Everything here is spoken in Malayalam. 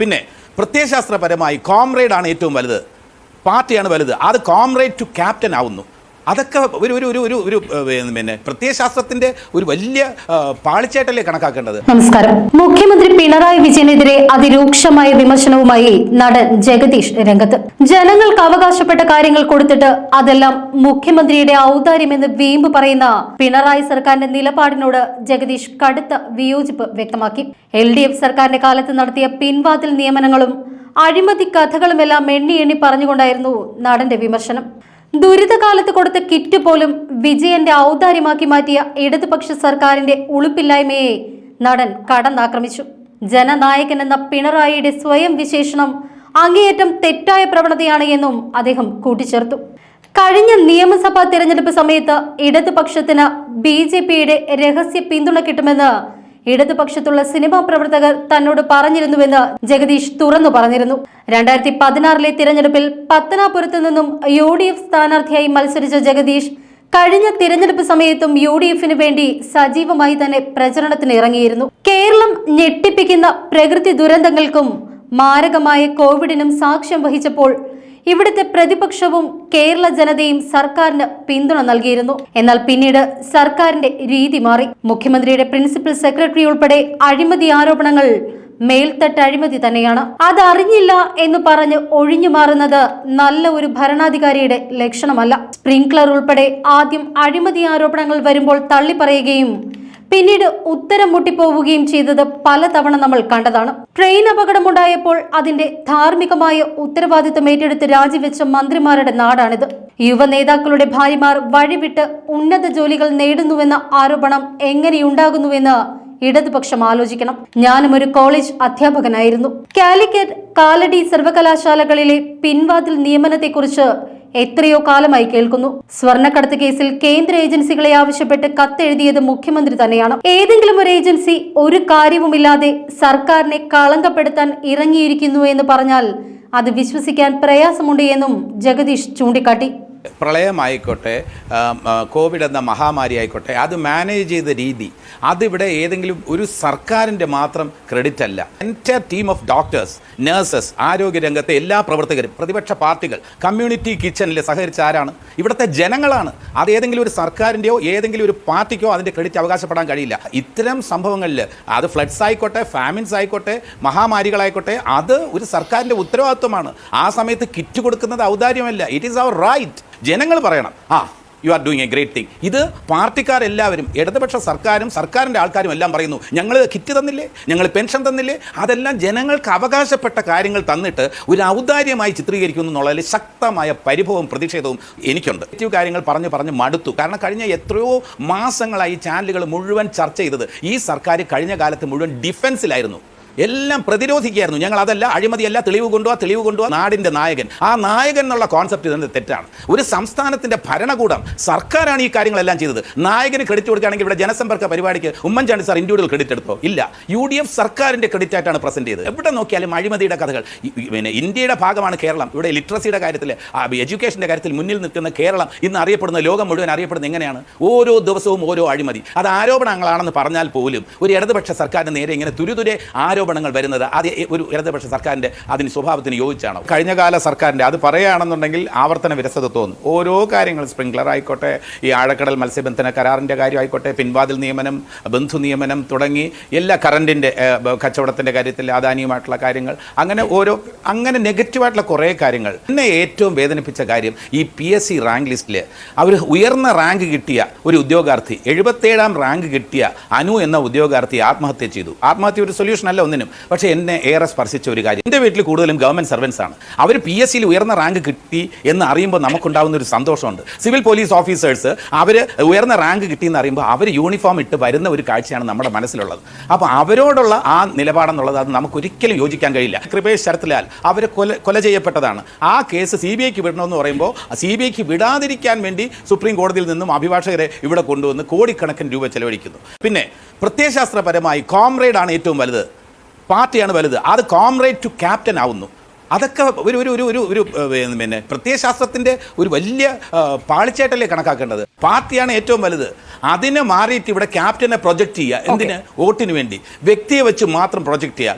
പിന്നെ പ്രത്യയശാസ്ത്രപരമായി കോംറേഡാണ് ആണ് ഏറ്റവും വലുത്. പാർട്ടിയാണ് വലുത്. അത് കോംറേഡ് ടു ക്യാപ്റ്റൻ ആവുന്നു. അതൊക്കെ ഒരു ഒരു ഒരു ഒരു ഒരു പിന്നെ പ്രത്യയശാസ്ത്രത്തിന്റെ ഒരു വലിയ ഏഹ്, പാളിച്ചയായിട്ടല്ലേ കണക്കാക്കേണ്ടത്? നമസ്കാരം. മുഖ്യമന്ത്രി പിണറായി വിജയനെതിരെ അതിരൂക്ഷമായ വിമർശനവുമായി നടൻ ജഗദീഷ് രംഗത്ത്. ജനങ്ങൾക്ക് അവകാശപ്പെട്ട കാര്യങ്ങൾ കൊടുത്തിട്ട് അതെല്ലാം മുഖ്യമന്ത്രിയുടെ ഔദാര്യമെന്ന് വീമ്പ് പറയുന്ന പിണറായി സർക്കാരിന്റെ നിലപാടിനോട് ജഗദീഷ് കടുത്ത വിയോജിപ്പ് വ്യക്തമാക്കി. എൽ ഡി എഫ് സർക്കാരിന്റെ കാലത്ത് നടത്തിയ പിൻവാതിൽ നിയമനങ്ങളും അഴിമതി കഥകളുമെല്ലാം എണ്ണി എണ്ണി പറഞ്ഞുകൊണ്ടായിരുന്നു നടന്റെ വിമർശനം. ദുരിതകാലത്ത് കൊടുത്ത കിറ്റ് പോലും വിജയന്റെ ഔദാര്യമാക്കി മാറ്റിയ ഇടതുപക്ഷ സർക്കാരിന്റെ ഉളുപ്പില്ലായ്മയെ നടൻ കടന്നാക്രമിച്ചു. ജനനായകൻ എന്ന പിണറായിയുടെ സ്വയം വിശേഷണം അങ്ങേയറ്റം തെറ്റായ പ്രവണതയാണ് എന്നും അദ്ദേഹം കൂട്ടിച്ചേർത്തു. കഴിഞ്ഞ നിയമസഭാ തെരഞ്ഞെടുപ്പ് സമയത്ത് ഇടതുപക്ഷത്തിന് ബി ജെ പിയുടെ രഹസ്യ പിന്തുണ കിട്ടുമെന്ന് ഇടതുപക്ഷത്തുള്ള സിനിമാ പ്രവർത്തകർ തന്നോട് പറഞ്ഞിരുന്നുവെന്ന് ജഗദീഷ് തുറന്നു പറഞ്ഞിരുന്നു. രണ്ടായിരത്തി പതിനാറിലെ തിരഞ്ഞെടുപ്പിൽ പത്തനാപുരത്ത് നിന്നും യു ഡി എഫ് സ്ഥാനാർത്ഥിയായി മത്സരിച്ച ജഗദീഷ് കഴിഞ്ഞ തിരഞ്ഞെടുപ്പ് സമയത്തും യു ഡി എഫിന് വേണ്ടി സജീവമായി തന്നെ പ്രചരണത്തിന് ഇറങ്ങിയിരുന്നു. കേരളം ഞെട്ടിപ്പിക്കുന്ന പ്രകൃതി ദുരന്തങ്ങൾക്കും മാരകമായ കോവിഡിനും സാക്ഷ്യം വഹിച്ചപ്പോൾ ഇവിടുത്തെ പ്രതിപക്ഷവും കേരള ജനതയും സർക്കാരിന് പിന്തുണ നൽകിയിരുന്നു. എന്നാൽ പിന്നീട് സർക്കാരിന്റെ രീതി മാറി. മുഖ്യമന്ത്രിയുടെ പ്രിൻസിപ്പൽ സെക്രട്ടറി ഉൾപ്പെടെ അഴിമതി ആരോപണങ്ങൾ മേൽത്തട്ട് അഴിമതി തന്നെയാണ്. അതറിഞ്ഞില്ല എന്ന് പറഞ്ഞ് ഒഴിഞ്ഞു മാറുന്നത് നല്ല ഒരു ഭരണാധികാരിയുടെ ലക്ഷണമല്ല. സ്പ്രിംക്ലർ ഉൾപ്പെടെ ആദ്യം അഴിമതി ആരോപണങ്ങൾ വരുമ്പോൾ തള്ളിപ്പറയുകയും പിന്നീട് ഉത്തരം മുട്ടിപ്പോവുകയും ചെയ്തത് പലതവണ നമ്മൾ കണ്ടതാണ്. ട്രെയിൻ അപകടമുണ്ടായപ്പോൾ അതിന്റെ ധാർമ്മികമായ ഉത്തരവാദിത്തം ഏറ്റെടുത്ത് രാജിവെച്ച മന്ത്രിമാരുടെ നാടാണിത്. യുവ നേതാക്കളുടെ ഭാര്യമാർ വഴിവിട്ട് ഉന്നത ജോലികൾ നേടുന്നുവെന്ന ആരോപണം എങ്ങനെയുണ്ടാകുന്നുവെന്ന് ഇടതുപക്ഷം ആലോചിക്കണം. ഞാനും ഒരു കോളേജ് അധ്യാപകനായിരുന്നു. കാലിക്കറ്റ് കാലടി സർവകലാശാലകളിലെ പിൻവാതിൽ നിയമനത്തെക്കുറിച്ച് എത്രയോ കാലമായി കേൾക്കുന്നു. സ്വർണക്കടത്ത് കേസിൽ കേന്ദ്ര ഏജൻസികളെ ആവശ്യപ്പെട്ട് കത്തെഴുതിയത് മുഖ്യമന്ത്രി തന്നെയാണ്. ഏതെങ്കിലും ഒരു ഏജൻസി ഒരു കാര്യവുമില്ലാതെ സർക്കാരിനെ കളങ്കപ്പെടുത്താൻ ഇറങ്ങിയിരിക്കുന്നു എന്ന് പറഞ്ഞാൽ അത് വിശ്വസിക്കാൻ പ്രയാസമുണ്ട് എന്നും ജഗദീഷ് ചൂണ്ടിക്കാട്ടി. പ്രളയമായിക്കോട്ടെ കോവിഡ് എന്ന മഹാമാരി ആയിക്കോട്ടെ അത് മാനേജ് ചെയ്ത രീതി അതിവിടെ ഏതെങ്കിലും ഒരു സർക്കാരിന്റെ മാത്രം ക്രെഡിറ്റ് അല്ല. എന്റെ ടീം ഓഫ് ഡോക്ടേഴ്സ് നഴ്സസ് ആരോഗ്യരംഗത്തെ എല്ലാ പ്രവർത്തകരും പ്രതിപക്ഷ പാർട്ടികൾ കമ്മ്യൂണിറ്റി കിച്ചണിൽ സഹകരിച്ച ആരാണ്? ഇവിടുത്തെ ജനങ്ങളാണ്. അത് ഏതെങ്കിലും ഒരു സർക്കാരിന്റെയോ ഏതെങ്കിലും ഒരു പാർട്ടിക്കോ അതിന്റെ ക്രെഡിറ്റ് അവകാശപ്പെടാൻ കഴിയില്ല. ഇത്തരം സംഭവങ്ങളിൽ അത് ഫ്ലഡ്സ് ആയിക്കോട്ടെ ഫാമിൻസ് ആയിക്കോട്ടെ മഹാമാരികളായിക്കോട്ടെ അത് ഒരു സർക്കാരിന്റെ ഉത്തരവാദിത്വമാണ്. ആ സമയത്ത് കിറ്റ് കൊടുക്കുന്നത് ഔദാര്യമല്ല. ഇറ്റ് ഈസ് അവർ റൈറ്റ് ജനങ്ങൾ പറയണം ആ you are doing a great thing ഇത് പാർട്ടിക്കാരെല്ലാവരും ഇടതുപക്ഷ സർക്കാരും സർക്കാരിന്റെ ആൾക്കാരും എല്ലാം പറയുന്നു ഞങ്ങൾ കിറ്റ് തന്നില്ലേ? ഞങ്ങൾ പെൻഷൻ തന്നില്ലേ? അതെല്ലാം ജനങ്ങൾക്ക് അവകാശപ്പെട്ട കാര്യങ്ങൾ തന്നിട്ട് ഒരു ഔദാര്യമായി ചിത്രീകരിക്കുന്നു എന്നുള്ളതിൽ ശക്തമായ പരിഭവവും പ്രതിഷേധവും എനിക്കുണ്ട്. നെഗറ്റീവ് കാര്യങ്ങൾ പറഞ്ഞ് പറഞ്ഞ് മടുത്തു. കാരണം കഴിഞ്ഞ എത്രയോ മാസങ്ങളായി ചാനലുകൾ മുഴുവൻ ചർച്ച ചെയ്തത് ഈ സർക്കാർ കഴിഞ്ഞ കാലത്ത് മുഴുവൻ ഡിഫൻസിലായിരുന്നു എല്ലാം പ്രതിരോധിക്കുകയായിരുന്നു. ഞങ്ങൾ അതല്ല അഴിമതിയല്ല തെളിവ് കൊണ്ടുപോവാ തെളിവ് കൊണ്ടുപോവാ നാടിന്റെ നായകൻ. ആ നായകൻ എന്നുള്ള കോൺസെപ്റ്റ് ഇതിന്റെ തെറ്റാണ്? ഒരു സംസ്ഥാനത്തിന്റെ ഭരണകൂടം സർക്കാരാണ് ഈ കാര്യങ്ങളെല്ലാം ചെയ്തത്. നായകന് ക്രെഡിറ്റ് കൊടുക്കുകയാണെങ്കിൽ ഇവിടെ ജനസമ്പർക്ക പരിപാടിക്ക് ഉമ്മൻചാണ്ടി സാർ ഇൻഡിവിജ്വൽ ക്രെഡിറ്റ് എടുത്തോ? ഇല്ല. യു ഡി എഫ് സർക്കാരിന്റെ ക്രെഡിറ്റ് ആയിട്ടാണ് ചെയ്തത്. എവിടെ നോക്കിയാലും അഴിമതിയുടെ കഥകൾ. പിന്നെ ഇന്ത്യയുടെ ഭാഗമാണ് കേരളം. ഇവിടെ ലിറ്ററസിയുടെ കാര്യത്തിൽ എഡ്യൂക്കേഷന്റെ കാര്യത്തിൽ മുന്നിൽ നിൽക്കുന്ന കേരളം ഇന്ന് അറിയപ്പെടുന്ന ലോകം മുഴുവൻ അറിയപ്പെടുന്നത് എങ്ങനെയാണ്? ഓരോ ദിവസവും ഓരോ അഴിമതി. അത് ആരോപണങ്ങളാണെന്ന് പറഞ്ഞാൽ പോലും ഒരു ഇടതുപക്ഷ സർക്കാരിന് നേരെ ഇങ്ങനെ തുരുതുരെ ആരോപണങ്ങൾ വരുന്നത് അത് ഒരു ഇടതുപക്ഷ സർക്കാരിന്റെ അതിന് സ്വഭാവത്തിന് യോജിച്ചാണോ? കഴിഞ്ഞകാല സർക്കാരിന്റെ അത് പറയുകയാണെന്നുണ്ടെങ്കിൽ ആവർത്തന വിരസത തോന്നും. ഓരോ കാര്യങ്ങൾ സ്പ്രിംഗ്ലർ ആയിക്കോട്ടെ ഈ ആഴക്കടൽ മത്സ്യബന്ധന കരാറിന്റെ കാര്യമായിക്കോട്ടെ പിൻവാതിൽ നിയമനം ബന്ധു നിയമനം തുടങ്ങി എല്ലാ കറണ്ടിന്റെ കച്ചവടത്തിന്റെ കാര്യത്തിൽ അദാനിയുമായിട്ടുള്ള കാര്യങ്ങൾ അങ്ങനെ ഓരോ അങ്ങനെ നെഗറ്റീവായിട്ടുള്ള കുറേ കാര്യങ്ങൾ. എന്നെ ഏറ്റവും വേദനിപ്പിച്ച കാര്യം ഈ പി എസ് സി റാങ്ക് ലിസ്റ്റിൽ അവർ ഉയർന്ന റാങ്ക് കിട്ടിയ ഒരു ഉദ്യോഗാർത്ഥി എഴുപത്തേഴാം റാങ്ക് കിട്ടിയ അനു എന്ന ഉദ്യോഗാർത്ഥി ആത്മഹത്യ ചെയ്തു. ആത്മഹത്യ ഒരു സൊല്യൂഷൻ അല്ല ഒന്നിനും പക്ഷേ എന്നെ ഏറെ സ്പർശിച്ച ഒരു കാര്യം. എന്റെ വീട്ടിൽ കൂടുതലും ഗവൺമെന്റ് സർവൻസ് ആണ്. അവർ പി എസ് സിയിൽ ഉയർന്ന റാങ്ക് കിട്ടി എന്ന് അറിയുമ്പോൾ നമുക്കുണ്ടാകുന്ന ഒരു സന്തോഷമുണ്ട്. സിവിൽ പോലീസ് ഓഫീസേഴ്സ് അവർ ഉയർന്ന റാങ്ക് കിട്ടി എന്ന് അറിയുമ്പോൾ അവർ യൂണിഫോം ഇട്ട് വരുന്ന ഒരു കാഴ്ചയാണ് നമ്മുടെ മനസ്സിലുള്ളത്. അപ്പോൾ അവരോടുള്ള ആ നിലപാടെന്നുള്ളത് അത് നമുക്കൊരിക്കലും യോജിക്കാൻ കഴിയില്ല. കൃപേഷ് ശരത്ലാൽ അവർ കൊല കൊല ചെയ്യപ്പെട്ടതാണ്. ആ കേസ് സി ബി ഐക്ക് വിടണമെന്ന് പറയുമ്പോൾ സി ബി ഐക്ക് വിടാതിരിക്കാൻ വേണ്ടി സുപ്രീം കോടതിയിൽ നിന്നും അഭിഭാഷകരെ ഇവിടെ കൊണ്ടുവന്ന് കോടിക്കണക്കിന് രൂപ ചെലവഴിക്കുന്നു. പിന്നെ പ്രത്യയശാസ്ത്രപരമായി കോംറേഡാണ് ഏറ്റവും വലുത്. പാർട്ടിയാണ് വലുത്. അത് കോംറേഡ് ടു ക്യാപ്റ്റൻ ആവുന്നു. അതൊക്കെ ഒരു ഒരു ഒരു ഒരു ഒരു പിന്നെ പ്രത്യയശാസ്ത്രത്തിന്റെ ഒരു വലിയ പാളിച്ചയായിട്ടല്ലേ കണക്കാക്കേണ്ടത്. പാർട്ടിയാണ് ഏറ്റവും വലുത്. അതിനെ മാറിയിട്ട് ഇവിടെ ക്യാപ്റ്റനെ പ്രൊജക്റ്റ് ചെയ്യുക. എന്തിന്? വോട്ടിന് വേണ്ടി. വ്യക്തിയെ വെച്ച് മാത്രം പ്രൊജക്റ്റ് ചെയ്യുക.